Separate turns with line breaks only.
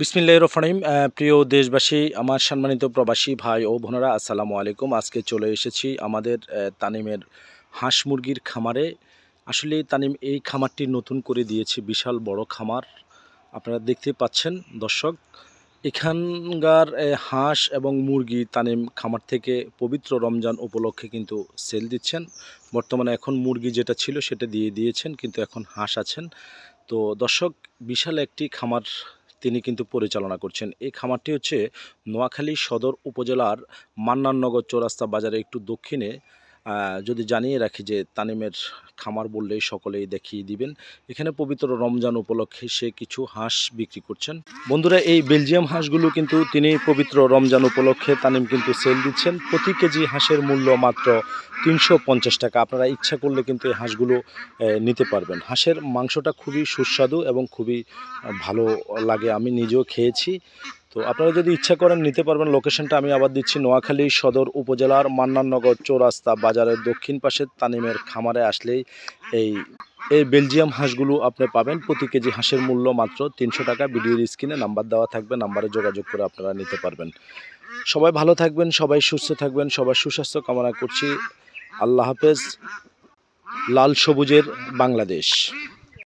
বিসমিল্লাহ রফানিম প্রিয় দেশবাসী, আমার সম্মানিত প্রবাসী ভাই ও বোনেরা, আসসালামু আলাইকুম। আজকে চলে এসেছি আমাদের তানিমের হাঁস মুরগির খামারে। আসলে তানিম, এই খামারটি নতুন করে দিয়েছে, বিশাল বড় খামার। আপনারা দেখতে পাচ্ছেন, দর্শক, এখানকার হাঁস এবং মুরগি তানিম খামার থেকে পবিত্র রমজান উপলক্ষে কিন্তু সেল দিচ্ছেন। বর্তমানে এখন মুরগি যেটা ছিল সেটা দিয়ে দিয়েছেন, কিন্তু এখন হাঁস আছেন। তো দর্শক, বিশাল একটি খামার তিনি কিন্তু পরিচালনা করছেন। এই খামারটি হচ্ছে নোয়াখালী সদর উপজেলার মান্নাননগর চৌরাস্তা বাজারে একটু দক্ষিণে। যদি জানিয়ে রাখি যে তানিমের খামার বললেই সকলেই দেখিয়ে দিবেন, এখানে পবিত্র রমজান উপলক্ষে সে কিছু হাঁস বিক্রি করছেন। বন্ধুরা, এই বেলজিয়াম হাঁসগুলো কিন্তু তিনি পবিত্র রমজান উপলক্ষে তানিম কিন্তু সেল দিচ্ছেন। প্রতি কেজি হাঁসের মূল্য মাত্র তিনশো পঞ্চাশ টাকা। আপনারা ইচ্ছা করলে কিন্তু এই হাঁসগুলো নিতে পারবেন। হাঁসের মাংসটা খুবই সুস্বাদু এবং খুবই ভালো লাগে। আমি নিজেও খেয়েছি। তো আপনারা যদি ইচ্ছা করেন নিতে পারবেন লোকেশনটা আমি আবার দিচ্ছি নোয়াখালী সদর উপজেলার মান্নাননগর চৌরাস্তা বাজারের দক্ষিণ পাশে তানিমের খামারে আসলেই এই এই বেলজিয়াম হাঁসগুলো আপনি পাবেন। প্রতি কেজি হাঁসের মূল্য মাত্র তিনশো টাকা। ভিডিওর স্ক্রিনে নাম্বার দেওয়া থাকবে, নাম্বারে যোগাযোগ করে আপনারা নিতে পারবেন। সবাই ভালো থাকবেন, সবাই সুস্থ থাকবেন, সবার সুস্বাস্থ্য কামনা করছি। আল্লাহ হাফেজ, লাল সবুজের বাংলাদেশ।